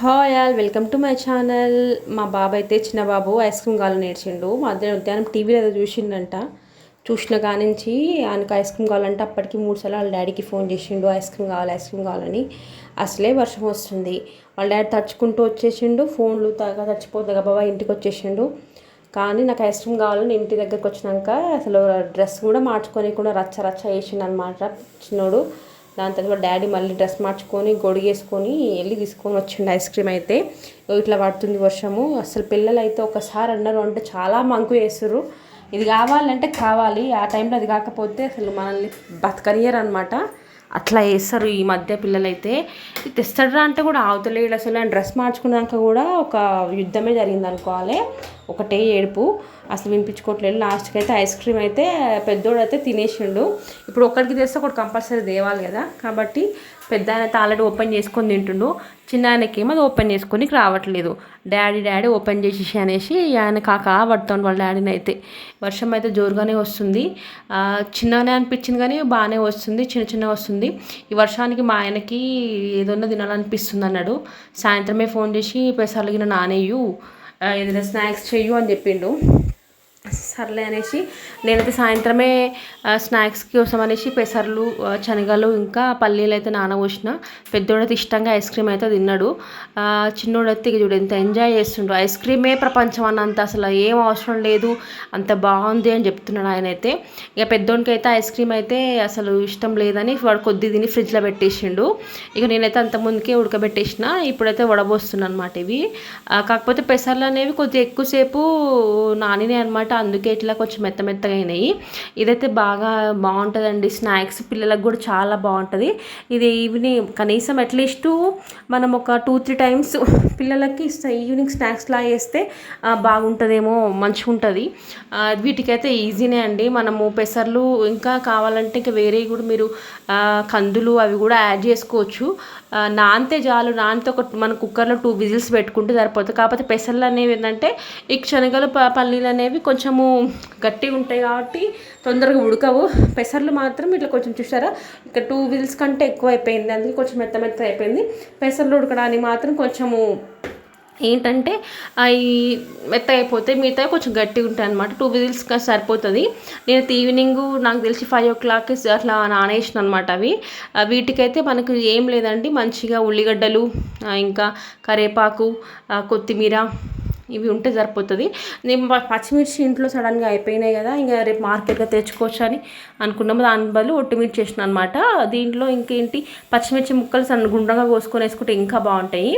Hi all welcome to my channel మా బాబు అయితే చిన్న బాబు ఐస్ క్రీమ్ కావాలని నేర్చిండు. మధ్యాహ్నం ఉద్యానం టీవీలో ఏదో చూసిండంట. చూసిన కానించి ఆయనకు ఐస్ క్రీమ్ కావాలంటే అప్పటికి మూడు సార్లు వాళ్ళ డాడీకి ఫోన్ చేసిండు ఐస్ క్రీమ్ కావాలి ఐస్ క్రీమ్ కావాలని. అసలే వర్షం వస్తుంది. వాళ్ళ డాడీ తడుచుకుంటూ వచ్చేసిండు ఫోన్లు తగ్గ తడిచిపోతే బాబా ఇంటికి వచ్చేసిండు. కానీ నాకు ఐస్ క్రీమ్ కావాలని ఇంటి దగ్గరికి వచ్చినాక అసలు డ్రెస్ కూడా మార్చుకొని కూడా రచ్చ రచ్చ వేసిండు అనమాట చిన్నోడు. దాని తర్వాత డాడీ మళ్ళీ డ్రెస్ మార్చుకొని గొడిగేసుకొని వెళ్ళి తీసుకొని వచ్చిండు ఐస్ క్రీమ్ అయితే. ఇట్లా పడుతుంది వర్షము. అసలు పిల్లలు అయితే ఒకసారి అన్నారు అంటే చాలా మంకు వేస్తారు ఇది కావాలంటే కావాలి. ఆ టైంలో అది కాకపోతే అసలు మనల్ని బతకనియరు అనమాట అట్లా వేస్తారు ఈ మధ్య పిల్లలైతే. తెస్తాడరా అంటే కూడా అవతలేడు అసలు డ్రెస్ మార్చుకున్నాక కూడా ఒక యుద్ధమే జరిగింది అనుకోవాలి ఒకటే ఏడుపు. అసలు వినిపించుకోవట్లేదు. లాస్ట్కి అయితే ఐస్ క్రీమ్ అయితే పెద్దోడు అయితే తినేసిండు. ఇప్పుడు ఒకరికి తెస్తే ఒకటి కంపల్సరీ తేవాలి కదా. కాబట్టి పెద్ద ఆయన అయితే ఆల్రెడీ ఓపెన్ చేసుకొని తింటుండు. చిన్న ఆయనకేమో అది ఓపెన్ చేసుకొని రావట్లేదు. డాడీ డాడీ ఓపెన్ చేసేసి అనేసి ఆయన కాక పడుతుంది వాళ్ళ డాడీని అయితే. వర్షం అయితే జోరుగానే వస్తుంది. చిన్నగానే అనిపించింది కానీ బాగానే వస్తుంది. చిన్న చిన్న వస్తుంది. ఈ వర్షానికి మా ఆయనకి ఏదన్నా తినాలనిపిస్తుంది అన్నాడు. సాయంత్రమే ఫోన్ చేసి పెసర్లు నానేయు. ఏదైనా స్నాక్స్ చెయ్యు అని చెప్పిండు. సర్లే అనేసి నేనైతే సాయంత్రమే స్నాక్స్ కోసం అనేసి పెసర్లు శనగలు ఇంకా పల్లీలు అయితే నానబోసిన పెద్దోడైతే ఇష్టంగా ఐస్ క్రీమ్ అయితే తిన్నాడు. చిన్నోడైతే ఇక చూడు ఎంత ఎంజాయ్ చేస్తుండు ఐస్ క్రీమే ప్రపంచం అన్నంత అసలు ఏం అవసరం లేదు. అంత బాగుంది అని చెప్తున్నాడు ఆయన అయితే. ఇక పెద్దోడికి అయితే ఐస్ క్రీమ్ అయితే అసలు ఇష్టం లేదని వాడు కొద్ది తిని ఫ్రిడ్జ్లో పెట్టేసిండు. ఇక నేనైతే అంత ముందుకే ఉడకబెట్టేసిన. ఇప్పుడైతే వడబోస్తున్నాను అనమాట ఇవి. కాకపోతే పెసర్లు అనేవి కొద్దిగా ఎక్కువసేపు నానినాయి అనమాట అందుకే ఇట్లా కొంచెం మెత్త మెత్తగా అయినాయి. ఇదైతే బాగా బాగుంటుందండి. స్నాక్స్ పిల్లలకు కూడా చాలా బాగుంటుంది. ఇది ఈవినింగ్ కనీసం అట్లీస్ట్ మనం ఒక టూ త్రీ టైమ్స్ పిల్లలకి ఈవినింగ్ స్నాక్స్ లా వేస్తే బాగుంటుందేమో మంచిగా ఉంటుంది వీటికైతే ఈజీనే అండి. మనము పెసర్లు ఇంకా కావాలంటే ఇంకా వేరే కూడా మీరు కందులు అవి కూడా యాడ్ చేసుకోవచ్చు. నానితే చాలు. నానితే ఒక మన కుక్కర్లో టూ విజిల్స్ పెట్టుకుంటే సరిపోతుంది. కాకపోతే పెసర్లు అనేవి ఏంటంటే ఈ శనగలు పల్లీలు అనేవి కొంచెం కొంచెము గట్టిగా ఉంటాయి కాబట్టి తొందరగా ఉడకవు. పెసర్లు మాత్రం ఇట్లా కొంచెం చూసారా? ఇక టూ వీల్స్ కంటే ఎక్కువ అయిపోయింది అందుకే కొంచెం మెత్త మెత్త అయిపోయింది. పెసర్లు ఉడకడానికి మాత్రం కొంచెము ఏంటంటే అవి మెత్త అయిపోతే మిగతా కొంచెం గట్టిగా ఉంటాయి అనమాట టూ విజిల్స్ సరిపోతుంది. నేను ఈవినింగ్ నాకు తెలిసి ఫైవ్ ఓ క్లాక్ అట్లా నానేసిన అనమాట అవి. వీటికైతే మనకు ఏం లేదండి. మంచిగా ఉల్లిగడ్డలు ఇంకా కరేపాకు కొత్తిమీర ఇవి ఉంటే సరిపోతుంది. నేను పచ్చిమిర్చి ఇంట్లో సడన్గా అయిపోయినాయి కదా ఇంకా రేపు మార్కెట్గా తెచ్చుకోవచ్చు అని అనుకున్నాము దాని బదులు ఒట్టిమిర్చి చేసిన అనమాట దీంట్లో ఇంకేంటి పచ్చిమిర్చి ముక్కలు సన్న గుండ్రంగా కోసుకొని వేసుకుంటే ఇంకా బాగుంటాయి.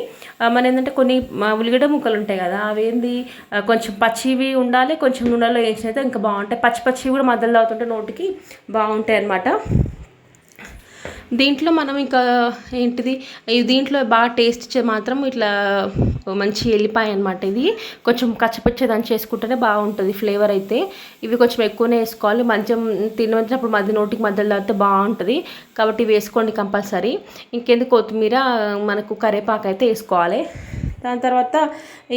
మన ఏంటంటే కొన్ని ఉల్లిగడ్డ ముక్కలు ఉంటాయి కదా అవేంది కొంచెం పచ్చివి ఉండాలి కొంచెం నూనెలో వేసినైతే ఇంకా బాగుంటాయి. పచ్చి పచ్చివి కూడా మధ్యలో అవుతుంటే నోటికి బాగుంటాయి అనమాట దీంట్లో మనం ఇంకా ఏంటిది? దీంట్లో బాగా టేస్ట్ మాత్రం ఇట్లా మంచి ఎల్లిపాయ అనమాట ఇది. కొంచెం కచ్చపచ్చ దాన్ని చేసుకుంటేనే బాగుంటుంది ఫ్లేవర్ అయితే. ఇవి కొంచెం ఎక్కువనే వేసుకోవాలి. మంచం తినవచ్చినప్పుడు మధ్య నోటికి మధ్యలో అయితే బాగుంటుంది. కాబట్టి వేసుకోండి కంపల్సరీ. ఇంకెందుకు కొత్తిమీర మనకు కరేపాకు అయితే వేసుకోవాలి. దాని తర్వాత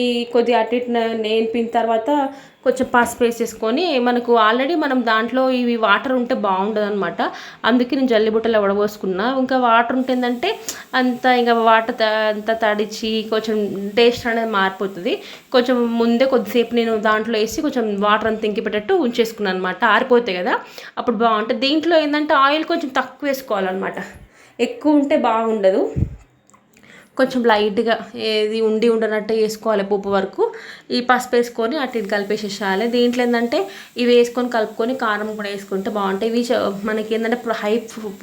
ఈ కొద్దిగా అటు ఇటు నేర్పిన తర్వాత కొంచెం పసుపు వేసేసుకొని మనకు ఆల్రెడీ మనం దాంట్లో ఇవి వాటర్ ఉంటే బాగుండదు అనమాట అందుకే నేను జల్లిబుట్టలో వడబోసుకున్నా. ఇంకా వాటర్ ఉంటుందంటే అంత ఇంకా వాటర్ అంత తడిచి కొంచెం టేస్ట్ అనేది మారిపోతుంది. కొంచెం ముందే కొద్దిసేపు నేను దాంట్లో వేసి కొంచెం వాటర్ అంత ఇంకిపెట్టేట్టు ఉంచేసుకున్నాను అనమాట ఆరిపోతాయి కదా అప్పుడు బాగుంటుంది. దీంట్లో ఏంటంటే ఆయిల్ కొంచెం తక్కువ వేసుకోవాలన్నమాట. ఎక్కువ ఉంటే బాగుండదు. కొంచెం లైట్గా ఏది ఉండి ఉండనట్టు వేసుకోవాలి పప్పు వరకు. ఈ పసుపు వేసుకొని అటు ఇటు కలిపేసేసేయాలి. దీంట్లో ఏంటంటే ఇవి వేసుకొని కలుపుకొని కారం కూడా వేసుకుంటే బాగుంటాయి. ఇవి మనకి ఏంటంటే హై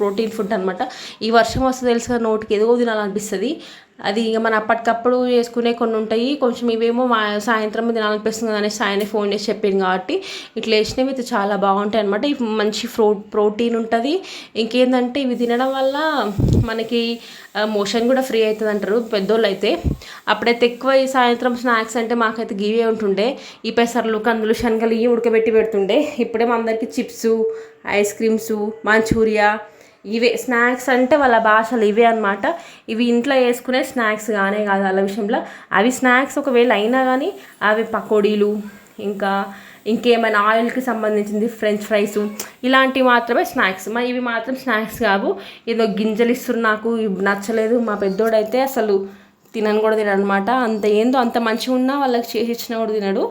ప్రోటీన్ ఫుడ్ అనమాట ఈ వర్షం వస్తే తెలుసు నోటికి ఏదో తినాలనిపిస్తుంది. అది ఇక మన అప్పటికప్పుడు చేసుకునే కొన్ని ఉంటాయి. కొంచెం ఇవేమో మా సాయంత్రం తినాలనిపిస్తుంది కదా అనేసి ఆయన ఫోన్ చేసి చెప్పింది కాబట్టి ఇట్లా వేసినవి అయితే చాలా బాగుంటాయి అనమాట ఇవి మంచి ఫ్రో ప్రోటీన్ ఉంటుంది. ఇంకేంటంటే ఇవి తినడం వల్ల మనకి మోషన్ కూడా ఫ్రీ అవుతుంది అంటారు పెద్దోళ్ళు అయితే. అప్పుడైతే ఎక్కువ ఈ సాయంత్రం స్నాక్స్ అంటే మాకైతే గివే ఉంటుండే. ఈ పెసర్లు కందులు శనగలు ఇవి ఉడకబెట్టి పెడుతుండే. ఇప్పుడేమో అందరికీ చిప్స్ ఐస్ క్రీమ్స్ మంచూరియా ఇవే స్నాక్స్ అంటే వాళ్ళ భాషలు ఇవే అనమాట ఇవి ఇంట్లో వేసుకునే స్నాక్స్ కానే కాదు వాళ్ళ విషయంలో. అవి స్నాక్స్ ఒకవేళ అయినా కానీ అవి పకోడీలు ఇంకా ఇంకేమైనా ఆయిల్కి సంబంధించింది ఫ్రెంచ్ ఫ్రైస్ ఇలాంటివి మాత్రమే స్నాక్స్. మా ఇవి మాత్రం స్నాక్స్ కావు. ఏదో గింజలు ఇస్తున్నారు నాకు నచ్చలేదు మా పెద్దోడైతే అసలు తినను కూడా తినడనమాట. అంత ఏందో అంత మంచిగా ఉన్నా వాళ్ళకి చేసి ఇచ్చినా కూడా తినడు.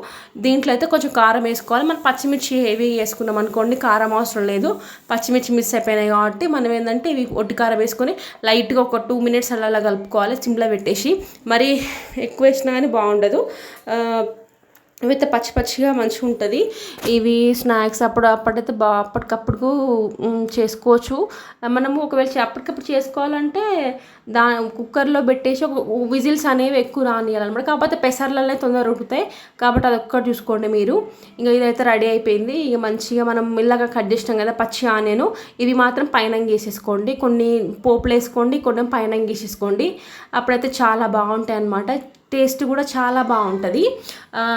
దీంట్లో అయితే కొంచెం కారం వేసుకోవాలి. మనం పచ్చిమిర్చి హెవీ వేసుకున్నాం అనుకోండి కారం అవసరం లేదు. పచ్చిమిర్చి మిస్ అయిపోయినాయి కాబట్టి మనం ఏంటంటే ఇవి ఒట్టి కారం వేసుకొని లైట్గా ఒక టూ మినిట్స్ అలా అలా కలుపుకోవాలి సిమ్లో పెట్టేసి. మరి ఎక్కువ వేసినా కానీ బాగుండదు. అయితే ఇవైతే పచ్చి పచ్చిగా మంచిగా ఉంటుంది. ఇవి స్నాక్స్ అప్పుడు అప్పుడైతే బా అప్పటికప్పుడు చేసుకోవచ్చు. మనము ఒకవేళ అప్పటికప్పుడు చేసుకోవాలంటే దా కుక్కర్లో పెట్టేసి ఒక విజిల్స్ అనేవి ఎక్కువ రానియాలన్నమాట కాకపోతే పెసర్లలో తొందరగా ఉడుకుతాయి కాబట్టి అది ఒక్కటి చూసుకోండి మీరు. ఇంకా ఇదైతే రెడీ అయిపోయింది. ఇక మంచిగా మనం మెల్లగా కట్ చేసినాం కదా పచ్చి ఆనియను. ఇవి మాత్రం పైన వేసేసుకోండి. కొన్ని పోపులు వేసుకోండి కొన్ని పైన వేసేసుకోండి. అప్పుడైతే చాలా బాగుంటాయి అన్నమాట టేస్ట్ కూడా చాలా బాగుంటుంది.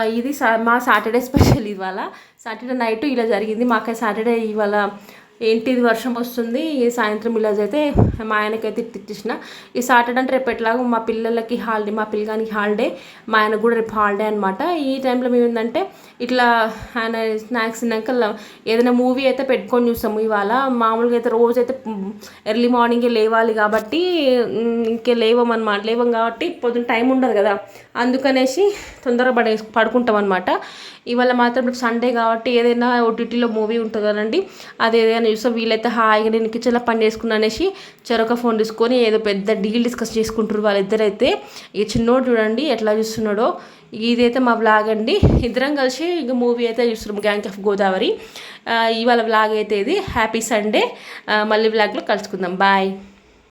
ఇది సా- మా సాటర్డే స్పెషల్ ఇవాళ. సాటర్డే నైట్ ఇలా జరిగింది. మాకు సాటర్డే ఇవాళ ఏంటిది వర్షం వస్తుంది? ఈ సాయంత్రం ఇలా అయితే మా ఆయనకైతే ఇచ్చేసిన. ఈ సాటర్డే అంటే రేపు ఎట్లాగో మా పిల్లలకి హాలిడే మా పిల్లగానికి హాలిడే మా ఆయనకు కూడా రేపు హాలిడే అనమాట ఈ టైంలో మేము ఏంటంటే ఇట్లా ఆయన స్నాక్స్ తిన్నాక ఏదైనా మూవీ అయితే పెట్టుకొని చూస్తాము ఇవాళ. మామూలుగా అయితే రోజు అయితే ఎర్లీ మార్నింగే లేవాలి కాబట్టి ఇంకే లేవమన్నమాట. లేవం కాబట్టి పొద్దున టైం ఉండదు కదా. అందుకనేసి తొందరగా పడే పడుకుంటాం అనమాట ఇవాళ మాత్రం ఇప్పుడు సండే కాబట్టి ఏదైనా ఓటీటీలో మూవీ ఉంటుంది కదండి అది ఏదైనా చూస్తే వీలైతే హాయిగా నేను కిచెన్లో పని చేసుకున్నా అనేసి చెరొక ఫోన్ తీసుకొని ఏదో పెద్ద డీల్ డిస్కస్ చేసుకుంటారు వాళ్ళిద్దరైతే. ఇక చిన్నోడు చూడండి ఎట్లా చూస్తున్నాడో. ఇదైతే మా బ్లాగ్ అండి. ఇద్దరం కలిసి ఇక మూవీ అయితే చూస్తున్నాం గ్యాంగ్ ఆఫ్ గోదావరి ఇవాళ బ్లాగ్ అయితే ఇది. హ్యాపీ సండే మళ్ళీ బ్లాగ్లో కలుసుకుందాం. బాయ్